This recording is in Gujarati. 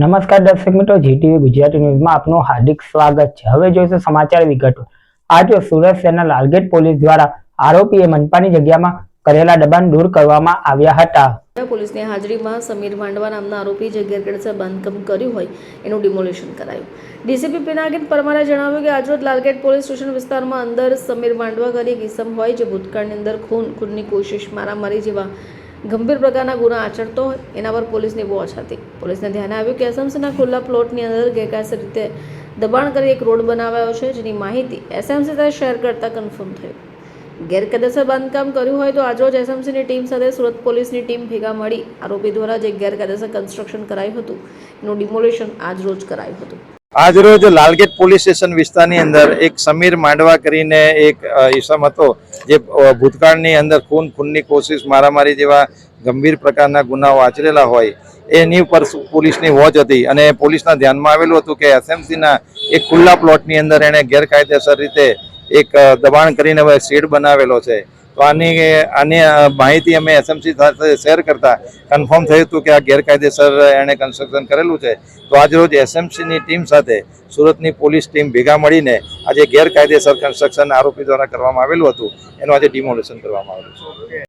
નમસ્કાર દર્શક મિત્રો જીટીવી ગુજરાતી ન્યૂઝમાં આપનું હાર્દિક સ્વાગત છે. હવે જોઈશું સમાચાર વિગતો. આજે સુરત શહેરના લાલગેટ પોલીસ દ્વારા આરોપીએ મનપાની જગ્યામાં કરેલા દબાણ દૂર કરવામાં આવ્યા હતા. પોલીસની હાજરીમાં સમીર માંડવા નામના આરોપી જે ગેરકાયદેસર બાંધકામ કર્યું હોય, એનું ડિમોલિશન કરાયું. ડીસીપી પિનાકિન પરમારે જણાવ્યું કે આજરોજ લાલગેટ પોલીસ સ્ટેશન વિસ્તારમાં અંદર સમીર માંડવા કરી એક હોય, જે ભૂતકાળની અંદર ખૂન, ખૂનની કોશિશ, મારામારી જેવા ગંભીર પ્રકારના ગુના આચરતો હોય, એના પર પોલીસની વોચ હતી. પોલીસને ધ્યાને આવ્યું કે એસએમસીના ખુલ્લા પ્લોટની અંદર ગેરકાયદેસર રીતે દબાણ કરી એક રોડ બનાવાયો છે, જેની માહિતી એસએમસી સાથે શેર કરતાં કન્ફર્મ થયું. ગેરકાયદેસર બાંધકામ કર્યું હોય તો આજરોજ એસએમસીની ટીમ સાથે સુરત પોલીસની ટીમ ભેગા મળી. આરોપી દ્વારા જે ગેરકાયદેસર કન્સ્ટ્રક્શન કરાયું હતું, એનું ડિમોલિશન આજરોજ કરાયું હતું. આજરોજ લાલગેટ પોલીસ સ્ટેશન વિસ્તારની અંદર એક સમીર માંડવા કરીને એક ઈસમ હતો, જે ભૂતકાળની અંદર ખૂન ખૂનની કોશિશ મારામારી જેવા ગંભીર પ્રકારના ગુનાઓ આચરેલા હોય, એની ઉપર પોલીસની વોચ હતી. અને પોલીસના ધ્યાનમાં આવેલું હતું કે એસએમસીના એક ખુલ્લા પ્લોટની અંદર એણે ગેરકાયદેસર રીતે એક દબાણ કરીને શેડ બનાવેલો છે. તો આની આની માહિતી અમે એસએમસી સાથે શેર કરતા કન્ફર્મ થયું હતું કે આ ગેરકાયદેસર એણે કન્સ્ટ્રક્શન કરેલું છે. તો આજરોજ એસએમસીની ટીમ સાથે સુરતની પોલીસ ટીમ ભેગા મળીને આજે ગેરકાયદેસર કન્સ્ટ્રક્શન આરોપી દ્વારા કરવામાં આવેલું હતું. એનું આજે ડિમોલેશન કરવામાં આવેલું છે.